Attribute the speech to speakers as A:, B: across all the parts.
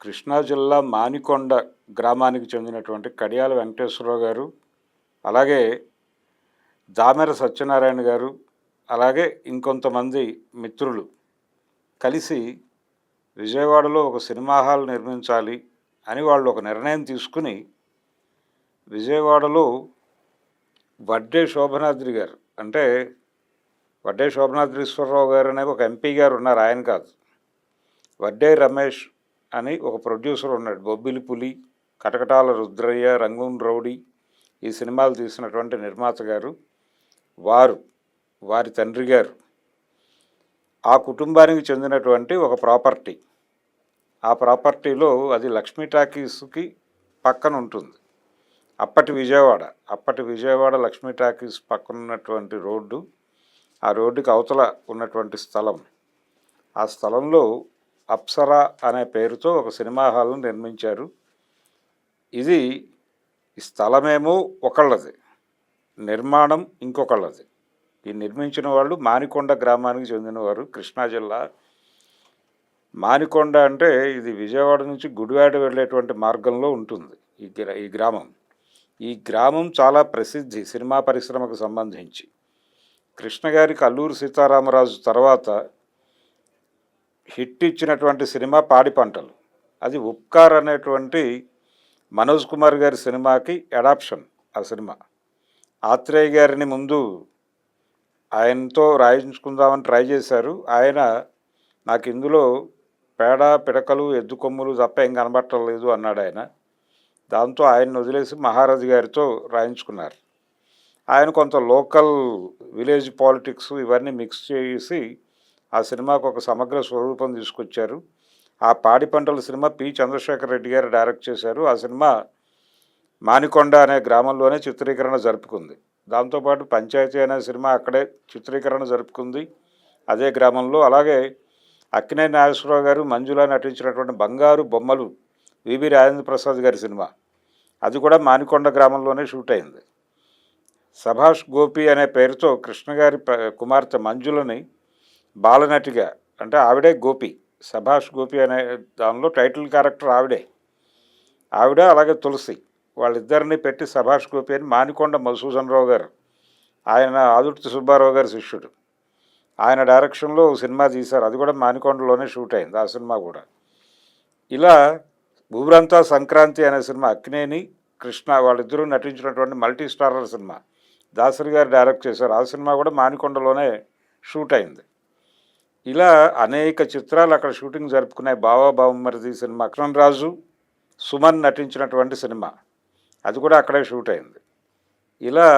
A: కృష్ణా జిల్లా మానికొండ గ్రామానికి చెందినటువంటి కడియాల వెంకటేశ్వరరావు గారు అలాగే దామెర సత్యనారాయణ గారు అలాగే ఇంకొంతమంది మిత్రులు కలిసి విజయవాడలో ఒక సినిమా హాల్ నిర్మించాలి అని వాళ్ళు ఒక నిర్ణయం తీసుకుని విజయవాడలో వడ్డే శోభనాద్రి గారు అంటే వడ్డే శోభనాద్రీశ్వరరావు గారు అనే ఒక ఎంపీ గారు ఉన్నారు ఆయన కాదు. వడ్డే రమేష్ అని ఒక ప్రొడ్యూసర్ ఉన్నాడు. బొబ్బిలి పులి కటకటాల రుద్రయ్య రంగూన్ రౌడీ ఈ సినిమాలు తీసినటువంటి నిర్మాత గారు వారు వారి తండ్రి గారు. ఆ కుటుంబానికి చెందినటువంటి ఒక ప్రాపర్టీ. ఆ ప్రాపర్టీలో అది లక్ష్మీ టాకీస్కి పక్కన ఉంటుంది. అప్పటి విజయవాడ అప్పటి విజయవాడ లక్ష్మీ టాకీస్ పక్కన ఉన్నటువంటి రోడ్డు ఆ రోడ్డుకి అవతల ఉన్నటువంటి స్థలం. ఆ స్థలంలో అప్సరా అనే పేరుతో ఒక సినిమా హాల్ను నిర్మించారు. ఇది స్థలమేమో ఒకళ్ళది నిర్మాణం ఇంకొకళ్ళది. ఈ నిర్మించిన వాళ్ళు మానికొండ గ్రామానికి చెందినవారు కృష్ణా జిల్లా. మానికొండ అంటే ఇది విజయవాడ నుంచి గుడివాడ వెళ్ళేటువంటి మార్గంలో ఉంటుంది ఈ గ్రా ఈ గ్రామం. ఈ గ్రామం చాలా ప్రసిద్ధి సినిమా పరిశ్రమకు సంబంధించి. కృష్ణ గారికి అల్లూరు సీతారామరాజు తర్వాత హిట్ ఇచ్చినటువంటి సినిమా పాడి పంటలు. అది ఉప్కార్ అనేటువంటి మనోజ్ కుమార్ గారి సినిమాకి అడాప్షన్ ఆ సినిమా. ఆత్రేయ గారిని ముందు ఆయనతో రాయించుకుందామని ట్రై చేశారు. ఆయన నాకు ఇందులో పేడ పిడకలు ఎద్దు కొమ్ములు తప్ప ఏం కనబట్టలేదు అన్నాడు ఆయన. దాంతో ఆయన్ని వదిలేసి మహారాజు గారితో రాయించుకున్నారు. ఆయన కొంత లోకల్ విలేజ్ పాలిటిక్స్ ఇవన్నీ మిక్స్ చేసి ఆ సినిమాకు ఒక సమగ్ర స్వరూపం తీసుకొచ్చారు. ఆ పాడి పంటల సినిమా పి. చంద్రశేఖర్ రెడ్డి గారు డైరెక్ట్ చేశారు. ఆ సినిమా మానికొండ అనే గ్రామంలోనే చిత్రీకరణ జరుపుకుంది. దాంతోపాటు పంచాయతీ అనే సినిమా అక్కడే చిత్రీకరణ జరుపుకుంది. అదే గ్రామంలో అలాగే అక్కినే నాగేశ్వరరావు గారు మంజులా నటించినటువంటి బంగారు బొమ్మలు వివి రాజేంద్ర ప్రసాద్ గారి సినిమా. అది కూడా మానికొండ గ్రామంలోనే షూట్ అయింది. సభాష్ గోపి అనే పేరుతో కృష్ణ గారి కుమార్తె మంజులని బాలనటిగా అంటే ఆవిడే గోపి సభాష్ గోపి అనే దానిలో టైటిల్ క్యారెక్టర్ ఆవిడే. ఆవిడ అలాగే తులసి. వాళ్ళిద్దరిని పెట్టి సభాష్ గోపి అని మానికొండ మధుసూదన్ రావు గారు ఆయన ఆదుర్తి సుబ్బారావు గారి శిష్యుడు. ఆయన డైరెక్షన్లో సినిమా తీశారు. అది కూడా మానికొండలోనే షూట్ అయింది ఆ సినిమా కూడా. ఇలా భూభ్రంతా సంక్రాంతి అనే సినిమా అక్కినేని కృష్ణ వాళ్ళిద్దరూ నటించినటువంటి మల్టీ స్టారర్ సినిమా దాసరి గారు డైరెక్ట్ చేశారు. ఆ సినిమా కూడా మానికొండలోనే షూట్ అయింది. ఇలా అనేక చిత్రాలు అక్కడ షూటింగ్ జరుపుకునే బావా బావమ్మరిది సినిమా అక్రమ్ రాజు సుమన్ నటించినటువంటి సినిమా. అది కూడా అక్కడే షూట్ అయింది. ఇలా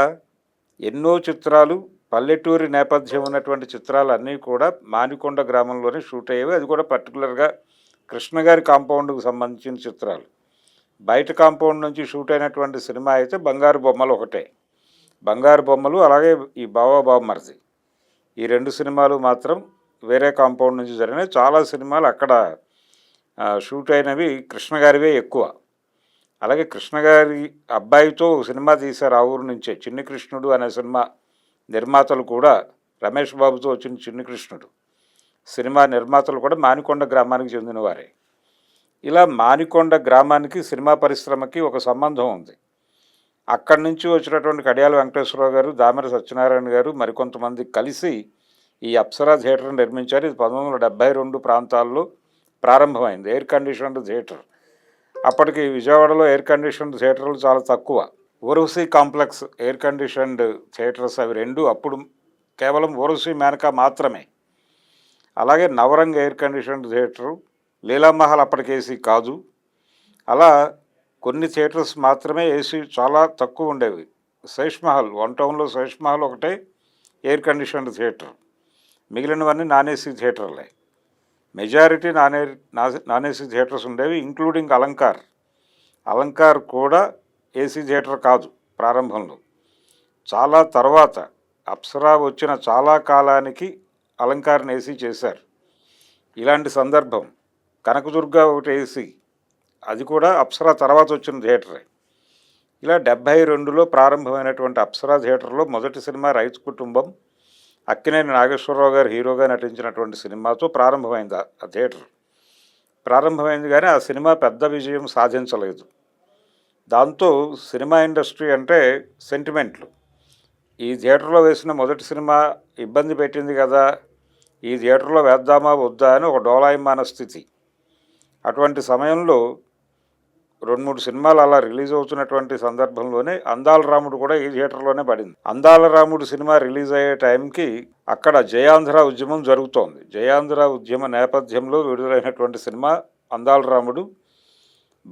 A: ఎన్నో చిత్రాలు పల్లెటూరి నేపథ్యం ఉన్నటువంటి చిత్రాలు అన్నీ కూడా మానికొండ గ్రామంలోనే షూట్ అయ్యేవి. అది కూడా పర్టికులర్గా కృష్ణగారి కాంపౌండ్కు సంబంధించిన చిత్రాలు. బయట కాంపౌండ్ నుంచి షూట్ అయినటువంటి సినిమా అయితే బంగారు బొమ్మలు ఒకటే. బంగారు బొమ్మలు అలాగే ఈ బావా బావమరిది. ఈ రెండు సినిమాలు మాత్రం వేరే కాంపౌండ్ నుంచి జరిగినాయి. చాలా సినిమాలు అక్కడ షూట్ అయినవి కృష్ణ గారివే ఎక్కువ. అలాగే కృష్ణ గారి అబ్బాయితో సినిమా తీశారు ఆ ఊరు నుంచే చిన్ని కృష్ణుడు అనే సినిమా నిర్మాతలు కూడా రమేష్ బాబుతో వచ్చిన చిన్ని కృష్ణుడు. సినిమా నిర్మాతలు కూడా మానికొండ గ్రామానికి చెందినవారే. ఇలా మానికొండ గ్రామానికి సినిమా పరిశ్రమకి ఒక సంబంధం ఉంది. అక్కడి నుంచి వచ్చినటువంటి కడియాల వెంకటేశ్వరరావు గారు దామెర సత్యనారాయణ గారు మరికొంతమంది కలిసి ఈ అప్సరా థియేటర్ నిర్మించారు. ఇది పంతొమ్మిది వందల డెబ్బై రెండు ప్రాంతాల్లో ప్రారంభమైంది. Air conditioned theatre. అప్పటికి విజయవాడలో ఎయిర్ కండిషన్డ్ థియేటర్లు చాలా తక్కువ. Urvasi complex air conditioned theatres అవి రెండు అప్పుడు కేవలం ఓరవసి మేనకా మాత్రమే. అలాగే Navrang air conditioned theatre Leelamahal అప్పటికి ఏసీ కాదు. అలా కొన్ని థియేటర్స్ మాత్రమే ఏసీ చాలా తక్కువ ఉండేవి. శేష్మహల్ వన్ టౌన్లో శేష్మహల్ ఒకటే ఎయిర్ కండిషన్డ్ థియేటర్. మిగిలినవన్నీ non AC థియేటర్లే. Majority non air non AC theatres ఉండేవి ఇంక్లూడింగ్ అలంకార్. అలంకార్ కూడా ఏసీ థియేటర్ కాదు ప్రారంభంలో. చాలా తర్వాత అప్సరా వచ్చిన చాలా కాలానికి అలంకారం ఏసీ చేశారు. ఇలాంటి సందర్భం కనకదుర్గ ఒకటి ఏసీ అది కూడా అప్సరా తర్వాత వచ్చిన థియేటరే. ఇలా డెబ్భై రెండులో ప్రారంభమైనటువంటి అప్సరా థియేటర్లో మొదటి సినిమా రైతు కుటుంబం అక్కినేని నాగేశ్వరరావు గారు హీరోగా నటించినటువంటి సినిమాతో ప్రారంభమైంది ఆ- థియేటర్. ప్రారంభమైంది కానీ ఆ సినిమా పెద్ద విజయం సాధించలేదు. దాంతో సినిమా ఇండస్ట్రీ అంటే సెంటిమెంట్లు. ఈ థియేటర్లో వేసిన మొదటి సినిమా ఇబ్బంది పెట్టింది కదా ఈ థియేటర్లో వేద్దామా వద్దా అని ఒక డోలాయమాన స్థితి. అటువంటి సమయంలో రెండు మూడు సినిమాలు అలా రిలీజ్ అవుతున్నటువంటి సందర్భంలోనే అందాల రాముడు కూడా ఈ థియేటర్లోనే పడింది. అందాల రాముడు సినిమా రిలీజ్ అయ్యే టైంకి అక్కడ జయాంధ్ర ఉద్యమం జరుగుతోంది. జయాంధ్ర ఉద్యమ నేపథ్యంలో విడుదలైనటువంటి సినిమా అందాల రాముడు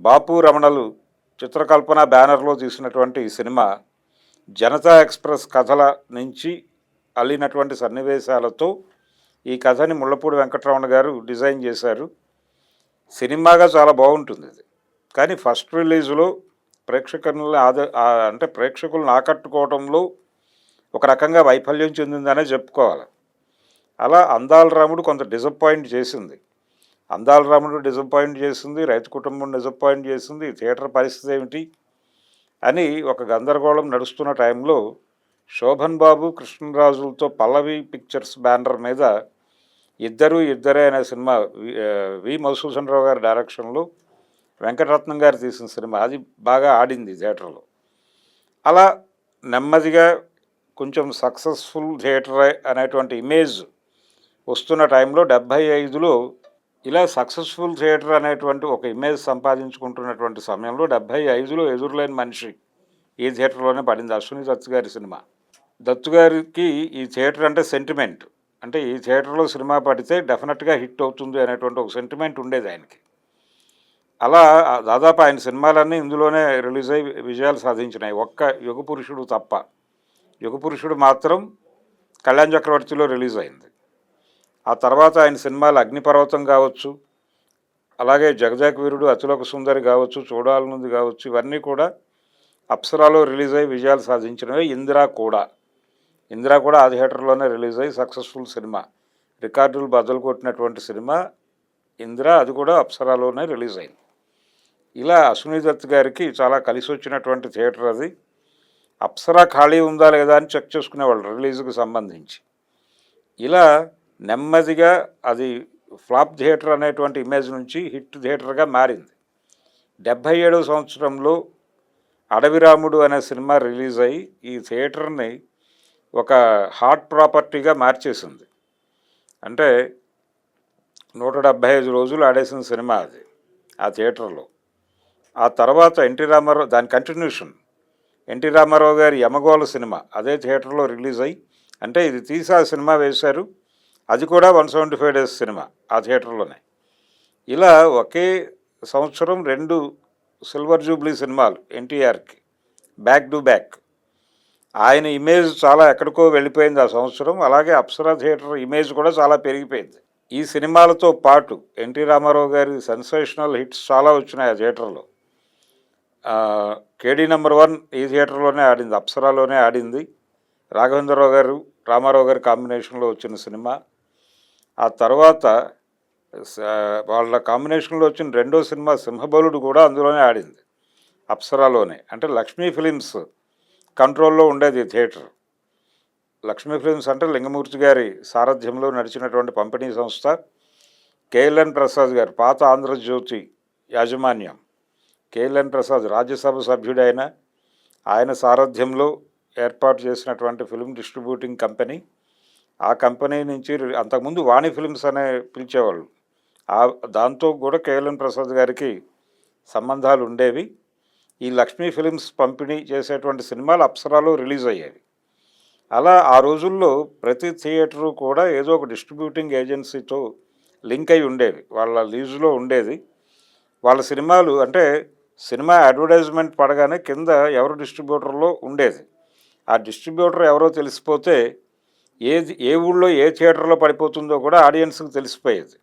A: బాపు రమణలు చిత్రకల్పన బ్యానర్లో తీసినటువంటి ఈ సినిమా జనతా ఎక్స్ప్రెస్ కథల నుంచి అల్లినటువంటి సన్నివేశాలతో ఈ కథని ముళ్ళపూడి వెంకటరమణ గారు డిజైన్ చేశారు. సినిమాగా చాలా బాగుంటుంది ఇది. కానీ ఫస్ట్ రిలీజ్లో ప్రేక్షకులను ఆద అంటే ప్రేక్షకులను ఆకట్టుకోవడంలో ఒక రకంగా వైఫల్యం చెందిందనే చెప్పుకోవాలి. అలా అందాల రాముడు కొంత డిసప్పాయింట్ చేసింది. అందాల రాముడు డిసప్పాయింట్ చేసింది రైతు కుటుంబం డిసప్పాయింట్ చేసింది థియేటర్ పరిస్థితి ఏమిటి అని ఒక గందరగోళం నడుస్తున్న టైంలో శోభన్ బాబు కృష్ణరాజులతో పల్లవి పిక్చర్స్ బ్యానర్ మీద ఇద్దరు ఇద్దరే అనే సినిమా వి- ఆ, వి మధుసూదన్ రావు గారి డైరెక్షన్లో వెంకటరత్నం గారు తీసిన సినిమా అది బాగా ఆడింది థియేటర్లో. అలా నెమ్మదిగా కొంచెం సక్సెస్ఫుల్ థియేటర్ అనేటువంటి ఇమేజ్ వస్తున్న టైంలో డెబ్భై ఐదులో ఇలా సక్సెస్ఫుల్ థియేటర్ అనేటువంటి ఒక ఇమేజ్ సంపాదించుకుంటున్నటువంటి సమయంలో డెబ్భై ఐదులో ఎదురులేని మనిషి ఈ థియేటర్లోనే పడింది? అశ్విని దత్తు గారి సినిమా. దత్తు గారికి ఈ థియేటర్ అంటే సెంటిమెంట్. అంటే ఈ థియేటర్లో సినిమా పడితే డెఫినెట్గా హిట్ అవుతుంది అనేటువంటి ఒక సెంటిమెంట్ ఉండేది ఆయనకి. అలా దాదాపు ఆయన సినిమాలన్నీ ఇందులోనే రిలీజ్ అయ్యి విజయాలు సాధించినాయి. ఒక్క యుగ పురుషుడు తప్ప. యుగ పురుషుడు మాత్రం కళ్యాణ్ చక్రవర్తిలో రిలీజ్ అయింది. ఆ తర్వాత ఆయన సినిమాలు అగ్నిపర్వతం కావచ్చు అలాగే జగజాక్ వీరుడు అతిలోక సుందరి కావచ్చు చూడాలనుంది కావచ్చు ఇవన్నీ కూడా అప్సరాలో రిలీజ్ అయ్యి విజయాలు సాధించినవి. ఇందిరా కూడా. ఇందిరా కూడా ఆ థియేటర్లోనే రిలీజ్ అయ్యి సక్సెస్ఫుల్ సినిమా. రికార్డులు బద్దలు కొట్టినటువంటి సినిమా ఇందిరా అది కూడా అప్సరాలోనే రిలీజ్ అయింది. ఇలా అశ్విని దత్ గారికి చాలా కలిసి వచ్చినటువంటి థియేటర్ అది. అప్సరా ఖాళీ ఉందా లేదా అని చెక్ చేసుకునేవాళ్ళు రిలీజ్కి సంబంధించి. ఇలా నెమ్మదిగా అది ఫ్లాప్ థియేటర్ అనేటువంటి ఇమేజ్ నుంచి హిట్ థియేటర్గా మారింది. డెబ్భై ఏడవ సంవత్సరంలో అడవిరాముడు అనే సినిమా రిలీజ్ అయ్యి ఈ థియేటర్ని ఒక హాట్ ప్రాపర్టీగా మార్చేసింది. అంటే నూట డెబ్భై ఐదు రోజులు ఆడేసిన సినిమా అది ఆ థియేటర్లో. ఆ తర్వాత ఎన్టీ రామారావు దాని కంటిన్యూషన్ ఎన్టీ రామారావు గారి యమగోళ సినిమా అదే థియేటర్లో రిలీజ్ అయ్యి అంటే ఇది తీసి ఆ సినిమా వేశారు. అది కూడా వన్ సెవెంటీ ఫైవ్ డేస్ సినిమా ఆ థియేటర్లోనే. ఇలా ఒకే సంవత్సరం రెండు సిల్వర్ జూబ్లీ సినిమాలు ఎన్టీఆర్కి బ్యాక్ టు బ్యాక్. ఆయన ఇమేజ్ చాలా ఎక్కడికో వెళ్ళిపోయింది ఆ సంవత్సరం అలాగే అప్సరా థియేటర్ ఇమేజ్ కూడా చాలా పెరిగిపోయింది. ఈ సినిమాలతో పాటు ఎన్టీ రామారావు గారి సెన్సేషనల్ హిట్స్ చాలా వచ్చినాయి ఆ థియేటర్లో. కేడీ నెంబర్ వన్ ఈ థియేటర్లోనే ఆడింది అప్సరాలోనే ఆడింది. రాఘవేంద్రరావు గారు రామారావు గారి కాంబినేషన్లో వచ్చిన సినిమా. ఆ తర్వాత వాళ్ళ కాంబినేషన్లో వచ్చిన రెండో సినిమా సింహబలుడు కూడా అందులోనే ఆడింది అప్సరాలోనే. అంటే లక్ష్మీ ఫిలిమ్స్ కంట్రోల్లో ఉండేది థియేటర్. లక్ష్మీ ఫిలిమ్స్ అంటే లింగమూర్తి గారి సారథ్యంలో నడిచినటువంటి పంపిణీ సంస్థ కేఎల్ఎన్ ప్రసాద్ గారు పాత ఆంధ్రజ్యోతి యాజమాన్యం. కేఎల్ఎన్ ప్రసాద్ రాజ్యసభ సభ్యుడైన ఆయన సారథ్యంలో ఏర్పాటు చేసినటువంటి ఫిల్మ్ డిస్ట్రిబ్యూటింగ్ కంపెనీ. ఆ కంపెనీ నుంచి అంతకుముందు వాణి ఫిల్మ్స్ అనే పిలిచేవాళ్ళు. ఆ దాంతో కూడా కేఎల్ఎన్ ప్రసాద్ గారికి సంబంధాలు ఉండేవి. ఈ లక్ష్మీ ఫిలిమ్స్ పంపిణీ చేసేటువంటి సినిమాలు అప్సరాలో రిలీజ్ అయ్యేవి. అలా ఆ రోజుల్లో ప్రతి థియేటరు కూడా ఏదో ఒక డిస్ట్రిబ్యూటింగ్ ఏజెన్సీతో లింక్ అయి ఉండేవి. వాళ్ళ లీజులో ఉండేది. వాళ్ళ సినిమాలు అంటే సినిమా అడ్వర్టైజ్మెంట్ పడగానే కింద ఎవరు డిస్ట్రిబ్యూటర్లో ఉండేది. ఆ డిస్ట్రిబ్యూటర్ ఎవరో తెలిసిపోతే ఏది ఏ ఊళ్ళో ఏ థియేటర్లో పడిపోతుందో కూడా ఆడియన్స్కి తెలిసిపోయేది.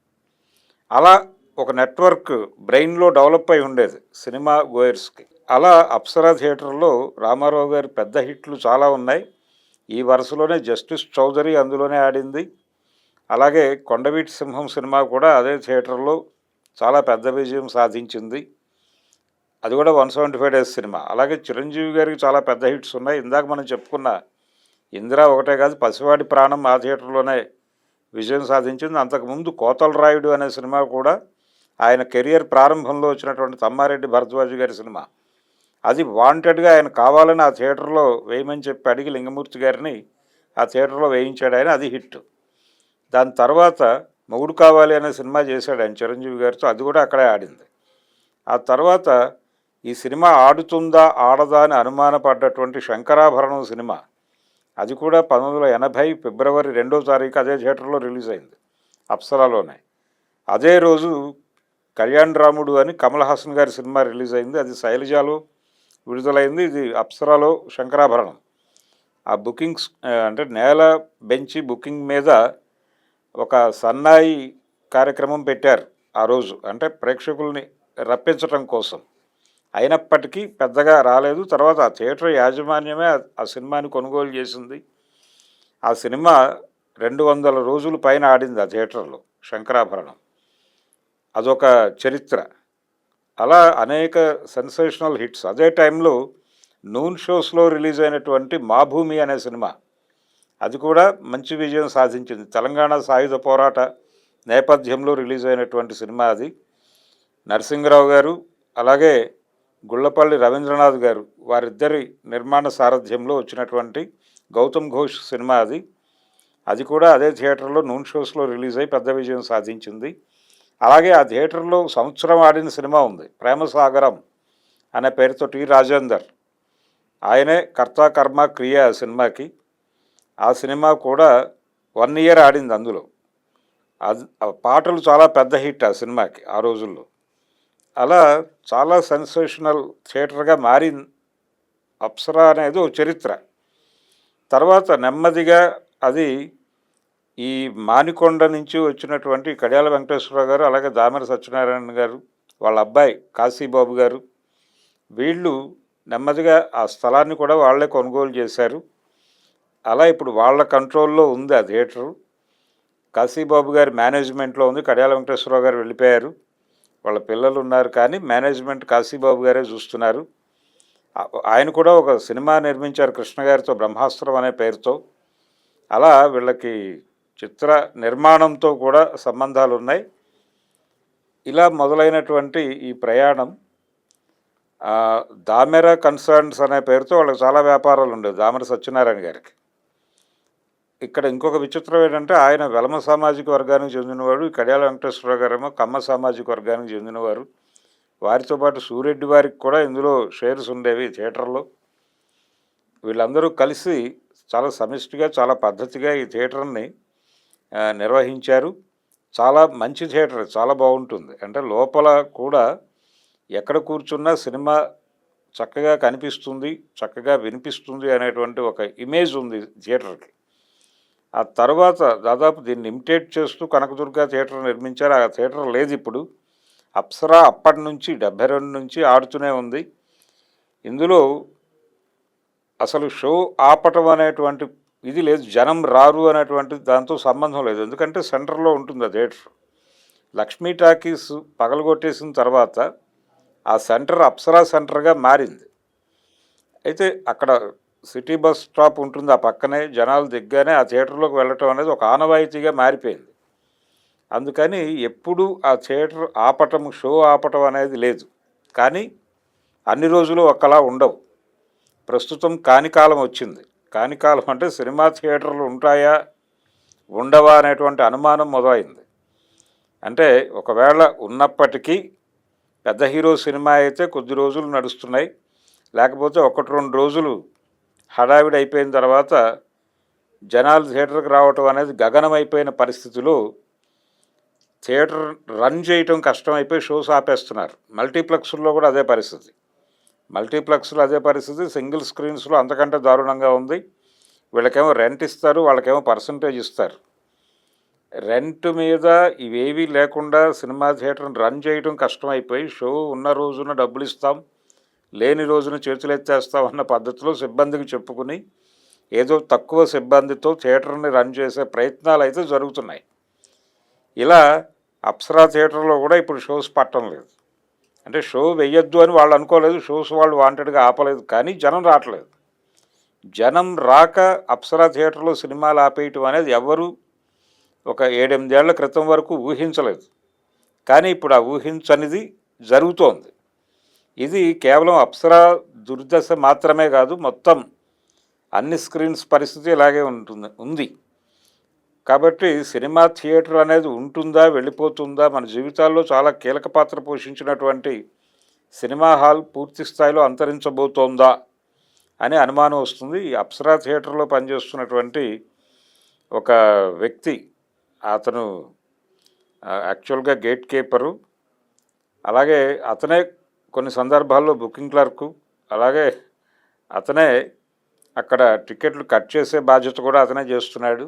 A: అలా ఒక నెట్వర్క్ బ్రెయిన్లో డెవలప్ అయి ఉండేది సినిమా గోయర్స్కి. అలా అప్సరా థియేటర్లో రామారావు గారి పెద్ద హిట్లు చాలా ఉన్నాయి. ఈ వరుసలోనే జస్టిస్ చౌదరి అందులోనే ఆడింది. అలాగే కొండవీటి సింహం సినిమా కూడా అదే థియేటర్లో చాలా పెద్ద విజయం సాధించింది. అది కూడా వన్ సెవెంటీ ఫైవ్ డేస్ సినిమా. అలాగే చిరంజీవి గారికి చాలా పెద్ద హిట్స్ ఉన్నాయి. ఇందాక మనం చెప్పుకున్న ఇందిరా ఒకటే కాదు పసివాడి ప్రాణం ఆ థియేటర్లోనే విజయం సాధించింది. అంతకుముందు కోతల రాయుడు అనే సినిమా కూడా ఆయన కెరియర్ ప్రారంభంలో వచ్చినటువంటి తమ్మారెడ్డి భరద్వాజు గారి సినిమా. అది వాంటెడ్గా ఆయన కావాలని ఆ థియేటర్లో వేయమని చెప్పి అడిగి లింగమూర్తి గారిని ఆ థియేటర్లో వేయించాడు ఆయన. అది హిట్. దాని తర్వాత మొగుడు కావాలి అనే సినిమా చేశాడు ఆయన చిరంజీవి గారితో. అది కూడా అక్కడే ఆడింది. ఆ తర్వాత ఈ సినిమా ఆడుతుందా ఆడదా అని అనుమానపడ్డటువంటి శంకరాభరణం సినిమా. అది కూడా పంతొమ్మిది వందల ఎనభై ఫిబ్రవరి రెండో తారీఖు అదే థియేటర్లో రిలీజ్ అయింది అప్సరాలోనే. అదే రోజు కళ్యాణ్ రాముడు అని కమల్ హాసన్ గారి సినిమా రిలీజ్ అయింది అది శైలజాలో విడుదలైంది ఇది అప్సరాలో శంకరాభరణం. ఆ బుకింగ్స్ అంటే నేల బెంచి బుకింగ్ మీద ఒక సన్నాయి కార్యక్రమం పెట్టారు ఆ రోజు అంటే ప్రేక్షకుల్ని రప్పించటం కోసం. అయినప్పటికీ పెద్దగా రాలేదు. తర్వాత ఆ థియేటర్ యాజమాన్యమే ఆ- సినిమాని కొనుగోలు చేసింది. ఆ సినిమా రెండు వందల రోజుల పైన ఆడింది ఆ థియేటర్లో శంకరాభరణం. అదొక చరిత్ర. అలా అనేక సెన్సేషనల్ హిట్స్. అదే టైంలో నూన్ షోస్లో రిలీజ్ అయినటువంటి మా భూమి అనే సినిమా. అది కూడా మంచి విజయం సాధించింది. తెలంగాణ సాయుధ పోరాట నేపథ్యంలో రిలీజ్ అయినటువంటి సినిమా అది. నరసింహరావు గారు అలాగే గుళ్ళపల్లి రవీంద్రనాథ్ గారు వారిద్దరి నిర్మాణ సారథ్యంలో వచ్చినటువంటి గౌతమ్ ఘోష్ సినిమా అది. అది కూడా అదే థియేటర్లో నూన్ షోస్లో రిలీజ్ అయి పెద్ద విజయం సాధించింది. అలాగే ఆ థియేటర్లో సంవత్సరం ఆడిన సినిమా ఉంది ప్రేమసాగరం అనే పేరుతో టి రాజేందర్. ఆయనే కర్త కర్మ క్రియ ఆ సినిమాకి. ఆ సినిమా కూడా వన్ ఇయర్ ఆడింది అందులో. అది పాటలు చాలా పెద్ద హిట్ ఆ సినిమాకి ఆ రోజుల్లో. అలా చాలా సెన్సేషనల్ థియేటర్గా మారింది అప్సరా అనేది ఒక చరిత్ర. తర్వాత నెమ్మదిగా అది ఈ మానికొండ నుంచి వచ్చినటువంటి కడియాల వెంకటేశ్వరరావు గారు అలాగే దామర సత్యనారాయణ గారు వాళ్ళ అబ్బాయి కాశీబాబు గారు వీళ్ళు నెమ్మదిగా ఆ స్థలాన్ని కూడా వాళ్ళే కొనుగోలు చేశారు. అలా ఇప్పుడు వాళ్ళ కంట్రోల్లో ఉంది ఆ థియేటరు. కాశీబాబు గారి మేనేజ్మెంట్లో ఉంది కడియాల వెంకటేశ్వరరావు గారు వెళ్ళిపోయారు. వాళ్ళ పిల్లలు ఉన్నారు కానీ మేనేజ్మెంట్ కాశీబాబు గారే చూస్తున్నారు. ఆయన కూడా ఒక సినిమా నిర్మించారు కృష్ణ గారితో బ్రహ్మాస్త్రం అనే పేరుతో. అలా వీళ్ళకి చిత్ర నిర్మాణంతో కూడా సంబంధాలు ఉన్నాయి. ఇలా మొదలైనటువంటి ఈ ప్రయాణం దామెర కన్సర్న్స్ అనే పేరుతో వాళ్ళకి చాలా వ్యాపారాలు ఉండేవి. దామెర సత్యనారాయణ గారికి. ఇక్కడ ఇంకొక విచిత్రం ఏంటంటే ఆయన వెలమ సామాజిక వర్గానికి చెందినవాడు ఈ కడియాల వెంకటేశ్వరరావు గారేమో కమ్మ సామాజిక వర్గానికి చెందినవారు. వారితో పాటు సూరెడ్డి వారికి కూడా ఇందులో షేర్స్ ఉండేవి థియేటర్లో. వీళ్ళందరూ కలిసి చాలా సమిష్టిగా చాలా పద్ధతిగా ఈ థియేటర్ని నిర్వహించారు. చాలా మంచి థియేటర్ చాలా బాగుంటుంది. అంటే లోపల కూడా ఎక్కడ కూర్చున్నా సినిమా చక్కగా కనిపిస్తుంది చక్కగా వినిపిస్తుంది అనేటువంటి ఒక ఇమేజ్ ఉంది థియేటర్కి. ఆ తర్వాత దాదాపు దీన్ని ఇమిటేట్ చేస్తూ కనకదుర్గ థియేటర్ నిర్మించారు. ఆ థియేటర్ లేదు ఇప్పుడు. అప్సరా అప్పటి నుంచి డెబ్బై రెండు నుంచి ఆడుతూనే ఉంది. ఇందులో అసలు షో ఆపటం అనేటువంటి ఇది లేదు. జనం రారు అనేటువంటి దాంతో సంబంధం లేదు. ఎందుకంటే సెంటర్లో ఉంటుంది ఆ థియేటర్. లక్ష్మీ టాకీస్ పగలగొట్టేసిన తర్వాత ఆ సెంటర్ అప్సరా సెంటర్గా మారింది. అయితే అక్కడ సిటీ బస్ స్టాప్ ఉంటుంది ఆ పక్కనే జనాలు దిగ్గానే ఆ థియేటర్లోకి వెళ్ళటం అనేది ఒక ఆనవాయితీగా మారిపోయింది. అందుకని ఎప్పుడు ఆ థియేటర్ ఆపటం షో ఆపటం అనేది లేదు. కానీ అన్ని రోజులు ఒకలా ఉండవు. ప్రస్తుతం కానికాలం వచ్చింది. కానికాలం అంటే సినిమా థియేటర్లు ఉంటాయా ఉండవా అనేటువంటి అనుమానం మొదలైంది. అంటే ఒకవేళ ఉన్నప్పటికీ పెద్ద హీరో సినిమా అయితే కొద్ది రోజులు నడుస్తున్నాయి. లేకపోతే ఒకటి రెండు రోజులు హడావిడి అయిపోయిన తర్వాత జనాలు థియేటర్కి రావటం అనేది గగనమైపోయిన పరిస్థితిలో. థియేటర్ రన్ చేయటం కష్టమైపోయి షోస్ ఆపేస్తున్నారు. మల్టీప్లెక్స్లో కూడా అదే పరిస్థితి. మల్టీప్లెక్స్లో అదే పరిస్థితి. సింగిల్ స్క్రీన్స్లో అంతకంటే దారుణంగా ఉంది. వీళ్ళకేమో రెంట్ ఇస్తారు వాళ్ళకేమో పర్సంటేజ్ ఇస్తారు. రెంట్ మీద ఇవేవీ లేకుండా సినిమా థియేటర్ని రన్ చేయడం కష్టమైపోయి షో ఉన్న రోజున డబ్బులు ఇస్తాం. లేని రోజున చేతులు అన్న పద్ధతిలో సిబ్బందికి చెప్పుకుని ఏదో తక్కువ సిబ్బందితో థియేటర్ని రన్ చేసే ప్రయత్నాలు అయితే జరుగుతున్నాయి. ఇలా అప్సరా థియేటర్లో కూడా ఇప్పుడు షోస్ పట్టడం లేదు. అంటే షో వెయ్యొద్దు అని వాళ్ళు అనుకోలేదు షోస్ వాళ్ళు వాంటెడ్గా ఆపలేదు కానీ జనం రావట్లేదు. జనం రాక అప్సరా థియేటర్లో సినిమాలు ఆపేయటం అనేది ఎవరు ఒక ఏడెనిమిదేళ్ళ క్రితం వరకు ఊహించలేదు. కానీ ఇప్పుడు ఆ ఊహించనిది జరుగుతోంది. ఇది కేవలం అప్సరా దుర్దశ మాత్రమే కాదు మొత్తం అన్ని స్క్రీన్స్ పరిస్థితి ఇలాగే ఉంటుంది ఉంది. కాబట్టి సినిమా థియేటర్ అనేది ఉంటుందా వెళ్ళిపోతుందా మన జీవితాల్లో చాలా కీలక పాత్ర పోషించినటువంటి సినిమా హాల్ పూర్తి స్థాయిలో అంతరించబోతోందా అనే అనుమానం వస్తుంది. ఈ అప్సరా థియేటర్లో పనిచేస్తున్నటువంటి ఒక వ్యక్తి అతను యాక్చువల్గా గేట్ కీపరు అలాగే అతనే కొన్ని సందర్భాల్లో బుకింగ్ క్లర్కు అలాగే అతనే అక్కడ టికెట్లు కట్ చేసే బాధ్యత కూడా అతనే చేస్తున్నాడు.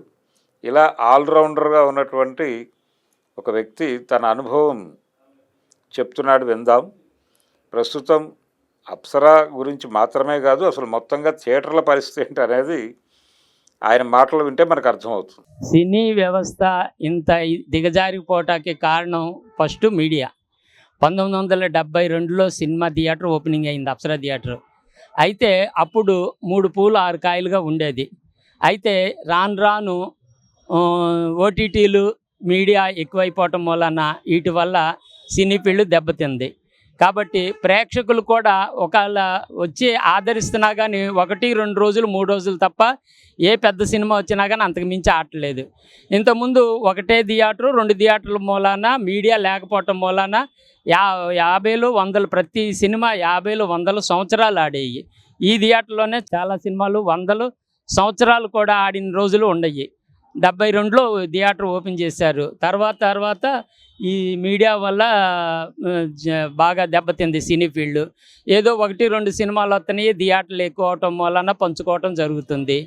A: ఇలా ఆల్రౌండర్గా ఉన్నటువంటి ఒక వ్యక్తి తన అనుభవం చెప్తున్నాడు విందాం. ప్రస్తుతం అప్సరా గురించి మాత్రమే కాదు అసలు మొత్తంగా థియేటర్ల పరిస్థితి ఏంటి అనేది ఆయన మాటలు వింటే మనకు అర్థమవుతుంది.
B: సినీ వ్యవస్థ ఇంత దిగజారిపోవటానికి కారణం ఫస్ట్ మీడియా. పంతొమ్మిది వందల డెబ్బై రెండులో సినిమా థియేటర్ ఓపెనింగ్ అయింది అప్సరా థియేటర్. అయితే అప్పుడు మూడు పూలు ఆరు కాయలుగా ఉండేది. అయితే రాను రాను ఓటీటీలు మీడియా ఎక్కువైపోవటం వలన వీటి వల్ల సినీ ఫీల్డ్ దెబ్బతింది. కాబట్టి ప్రేక్షకులు కూడా ఒకవేళ వచ్చి ఆదరిస్తున్నా కానీ ఒకటి రెండు రోజులు మూడు రోజులు తప్ప ఏ పెద్ద సినిమా వచ్చినా కానీ అంతకు మించి ఆడలేదు. ఇంతకుముందు ఒకటే థియేటర్ రెండు థియేటర్ల మూలాన మీడియా లేకపోవటం మూలాన యా యాభైలు వందలు ప్రతి సినిమా యాభైలు వందలు సంవత్సరాలు ఆడేవి ఈ థియేటర్లోనే చాలా సినిమాలు వందలు సంవత్సరాలు కూడా ఆడిన రోజులు ఉండయి డెబ్బై రెండులో థియేటర్ ఓపెన్ చేశారు. తర్వాత తర్వాత ఈ మీడియా వల్ల బాగా దెబ్బతింది సినీ ఫీల్డ్. ఏదో ఒకటి రెండు సినిమాలు వస్తున్నాయి థియేటర్లు ఎక్కువ అవటం వలన పంచుకోవటం జరుగుతుంది.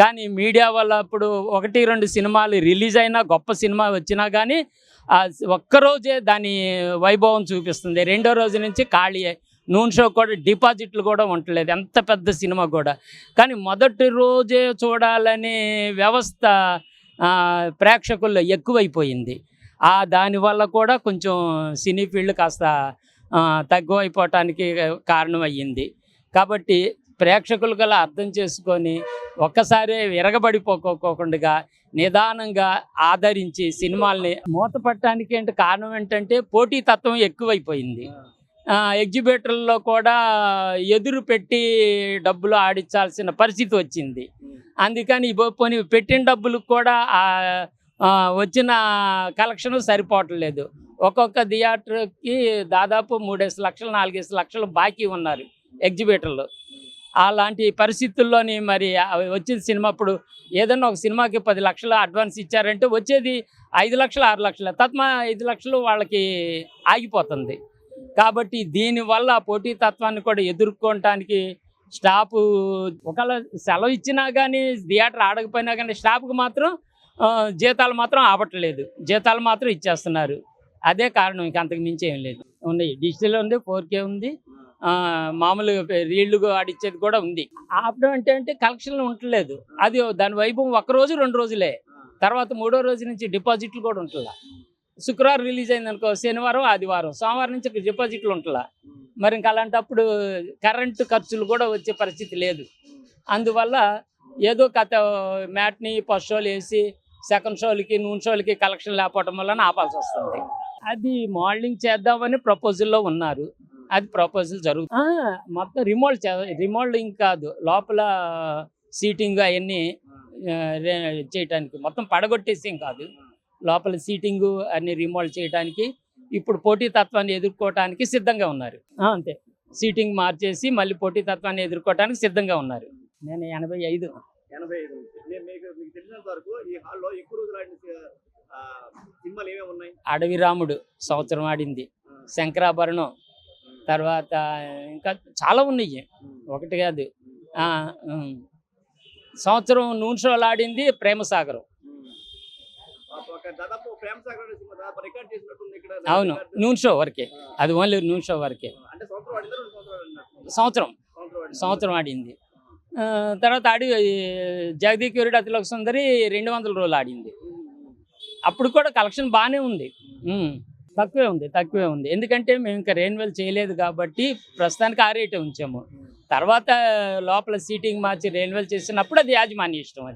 B: కానీ మీడియా వల్ల ఇప్పుడు ఒకటి రెండు సినిమాలు రిలీజ్ అయినా గొప్ప సినిమా వచ్చినా కానీ ఒక్కరోజే దాని వైభవం చూపిస్తుంది. రెండో రోజు నుంచి ఖాళీ నూనె షో కూడా డిపాజిట్లు కూడా ఉండలేదు. ఎంత పెద్ద సినిమా కూడా. కానీ మొదటి రోజే చూడాలనే వ్యవస్థ ప్రేక్షకుల్లో ఎక్కువైపోయింది. ఆ దానివల్ల కూడా కొంచెం సినీ ఫీల్డ్ కాస్త ఆ, తక్కువైపోవటానికి కారణం అయ్యింది కాబట్టి ప్రేక్షకులు గల అర్థం చేసుకొని ఒక్కసారి విరగబడిపోకోకుండా నిదానంగా ఆదరించి సినిమాల్ని మూతపట్టడానికి ఏంటి కారణం ఏంటంటే పోటీతత్వం ఎక్కువైపోయింది. ఆ, ఎగ్జిబిటర్లలో కూడా ఎదురు పెట్టి డబ్బులు ఆడించాల్సిన పరిస్థితి వచ్చింది. అందుకని పోనీ పెట్టిన డబ్బులకు కూడా వచ్చిన కలెక్షన్ సరిపోవట్లేదు ఒక్కొక్క థియేటర్కి దాదాపు మూడేసి లక్షలు నాలుగేసి లక్షలు బాకీ ఉన్నారు ఎగ్జిబిటర్లు. అలాంటి పరిస్థితుల్లోని మరి వచ్చిన సినిమా ఇప్పుడు ఏదన్నా ఒక సినిమాకి పది లక్షలు అడ్వాన్స్ ఇచ్చారంటే వచ్చేది ఐదు లక్షలు ఆరు లక్షలు. తత్మా ఐదు లక్షలు వాళ్ళకి ఆగిపోతుంది. కాబట్టి దీనివల్ల పోటీతత్వాన్ని కూడా ఎదుర్కోవటానికి స్టాఫ్ ఒకవేళ సెలవు ఇచ్చినా కానీ థియేటర్ ఆడకపోయినా కానీ స్టాఫ్కి మాత్రం జీతాలు మాత్రం ఆపట్లేదు. జీతాలు మాత్రం ఇచ్చేస్తున్నారు. అదే కారణం ఇంక అంతకు మించి ఏం లేదు. ఉన్నాయి. డిజిటల్ ఉంది ఫోర్కే ఉంది. మామూలుగా మామూలు రీళ్ళు ఆడిచ్చేది కూడా ఉంది. ఆపడం అంటే అంటే కలెక్షన్లు ఉండలేదు అది దాని వైభవం ఒక రోజు రెండు రోజులే. తర్వాత మూడో రోజు నుంచి డిపాజిట్లు కూడా ఉంటుందా శుక్రవారం రిలీజ్ అయింది అనుకో శనివారం ఆదివారం సోమవారం నుంచి డిపాజిట్లు ఉంటుందా మరి ఇంకా అలాంటప్పుడు కరెంటు ఖర్చులు కూడా వచ్చే పరిస్థితి లేదు. అందువల్ల ఏదో కథ మ్యాట్ని పశువులు వేసి సెకండ్ షోలకి నూనె షోలకి కలెక్షన్ లేకపోవడం వలన ఆపాల్సి వస్తుంది. అది మోడలింగ్ చేద్దామని ప్రపోజల్లో ఉన్నారు. అది ప్రపోజల్ జరుగుతుంది. మొత్తం రిమోల్డ్ రిమోల్డింగ్ కాదు లోపల సీటింగ్ అవన్నీ చేయటానికి మొత్తం పడగొట్టేసి కాదు. లోపల సీటింగ్ అన్ని రిమోల్డ్ చేయడానికి ఇప్పుడు పోటీతత్వాన్ని ఎదుర్కోవటానికి సిద్ధంగా ఉన్నారు. అంతే. సీటింగ్ మార్చేసి మళ్ళీ పోటీతత్వాన్ని ఎదుర్కోవటానికి సిద్ధంగా ఉన్నారు. నేను ఎనభై ఐదు.
C: ఎనభై ఐదు నుంచి నేను మీకు మీకు తెలిసినంత వరకు ఈ హాల్లో ఎక్కువ రోజులు ఆడిన సినిమాలు ఏమేమి ఉన్నాయి?
B: అడవి రాముడు సంవత్సరం ఆడింది. శంకరాభరణం తర్వాత ఇంకా చాలా ఉన్నాయి. ఒకటి కాదు. సంవత్సరం నూనె షోలు ఆడింది ప్రేమసాగరం అవును. నూనె షో వరకే. అది ఓన్లీ నూనె షో వరకే.
C: సంవత్సరం
B: సంవత్సరం
C: ఆడిందా?
B: ఆ, తర్వాత ఆడి జగదీక్ వీరుడు అతిలోక సుందరి రెండు వందల రోజులు ఆడింది. అప్పుడు కూడా కలెక్షన్ బాగానే ఉంది. తక్కువే ఉంది తక్కువే ఉంది. ఎందుకంటే మేము ఇంకా రెన్యువల్ చేయలేదు కాబట్టి ప్రస్తుతానికి ఆ రేటే ఉంచాము. తర్వాత లోపల సీటింగ్ మార్చి రెన్యువల్ చేసినప్పుడు అది యాజమాన్య ఇష్టం అది.